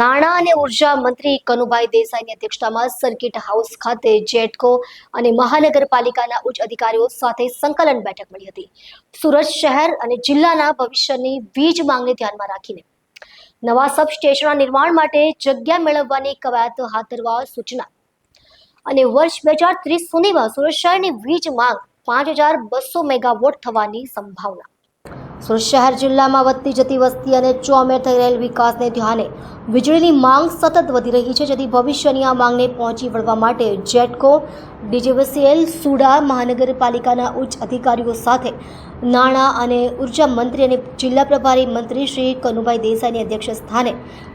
નાણાં અને ઊર્જા મંત્રી કનુભાઈ દેસાઈની અધ્યક્ષતામાં સર્કિટ હાઉસ ખાતે જેટકો અને મહાનગરપાલિકાના ઉચ્ચ અધિકારીઓ સાથે સંકલન બેઠક મળી હતી. સુરત શહેર અને જિલ્લાના ભવિષ્યની વીજ માંગને ધ્યાનમાં રાખીને. નવા સબસ્ટેશનના નિર્માણ માટે જગ્યા મેળવવાની કવાયત હાથ ધરવા સૂચના. અને વર્ષ બે હજાર ત્રીસ સુધીમાં સુરત શહેરની વીજ માંગ પાંચ હજાર બસો મેગાવોટ થવાની સંભાવના. સુરત શહેર જિલ્લામાં વધતી જતી વસ્તી અને ચોમેર થઈ રહેલ વિકાસને ધ્યાને વીજળીની માંગ સતત વધી રહી છે. જેથી ભવિષ્યની આ માંગને પહોંચી વળવા માટે જેટકો, ડીજીવીસીએલ, સુડા, મહાનગરપાલિકાના ઉચ્ચ અધિકારીઓ સાથે નાણાં અને ઊર્જા મંત્રી અને જિલ્લા પ્રભારી મંત્રી શ્રી કનુભાઈ દેસાઈની અધ્યક્ષ સ્થાને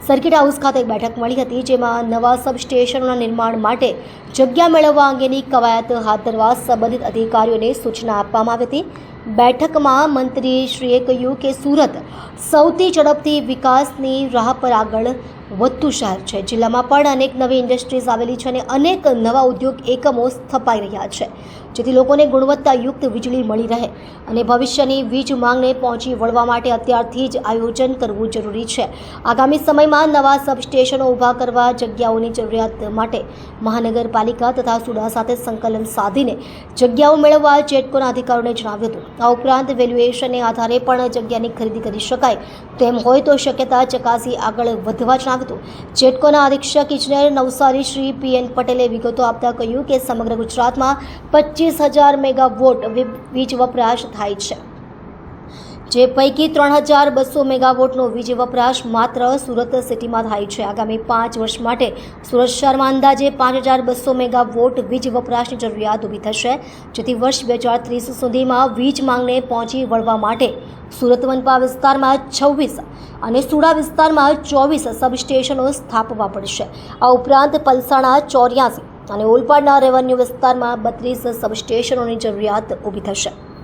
સર્કિટ હાઉસ ખાતે એક બેઠક મળી હતી, જેમાં નવા સબસ્ટેશનોના નિર્માણ માટે જગ્યા મેળવવા અંગેની કવાયત હાથ ધરવા સંબંધિત અધિકારીઓને સૂચના આપવામાં આવી હતી. બેઠકમાં મંત્રીશ્રીએ કહ્યું કે સુરત સૌથી ઝડપથી વિકાસની રાહ પર આગળ વધતું શહેર છે. જિલ્લામાં પણ અનેક નવી ઇન્ડસ્ટ્રીઝ આવેલી છે અને અનેક નવા ઉદ્યોગ એકમો સ્થપાઈ રહ્યા છે. જેથી લોકોને ગુણવત્તાયુક્ત વીજળી મળી રહે અને ભવિષ્યની વીજ માંગને પહોંચી વળવા માટે અત્યારથી જ આયોજન કરવું જરૂરી છે. આગામી સમયમાં નવા સબસ્ટેશનો ઊભા કરવા જગ્યાઓની જરૂરિયાત માટે મહાનગરપાલિકા તથા સુડા સાથે સંકલન સાધીને જગ્યાઓ મેળવવા જેટકોના અધિકારીઓને જણાવ્યું હતું. આ ઉપરાંત વેલ્યુએશનને આધારે પણ જગ્યાની ખરીદી કરી શકાય. તેમ હોય તો શક્યતા ચકાસી આગળ વધવા જણાવ્યું હતું. જેટકોના અધિક્ષક ઇજનેર નવસારી શ્રી પી એન પટેલે વિગતો આપતા કહ્યું કે સમગ્ર ગુજરાતમાં પચીસ હજાર મેગાવોટ વીજ વપરાશ થાય છે. જે પૈકી ત્રણ હજાર બસો મેગાવોટનો વીજ વપરાશ માત્ર સુરત સિટીમાં થાય છે. આગામી પાંચ વર્ષ માટે સુરત શહેરમાં અંદાજે પાંચ હજાર બસો મેગાવોટ વીજ વપરાશની જરૂરિયાત ઊભી થશે. જેથી વર્ષ બે હજાર ત્રીસ સુધીમાં વીજ માંગને પહોંચી વળવા માટે સુરત વનપા વિસ્તારમાં છવ્વીસ અને સુડા વિસ્તારમાં ચોવીસ સબસ્ટેશનો સ્થાપવા પડશે. આ ઉપરાંત પલસાણા ચોર્યાસી અને ઓલપાડના રેવન્યુ વિસ્તારમાં બત્રીસ સબસ્ટેશનોની જરૂરિયાત ઊભી થશે.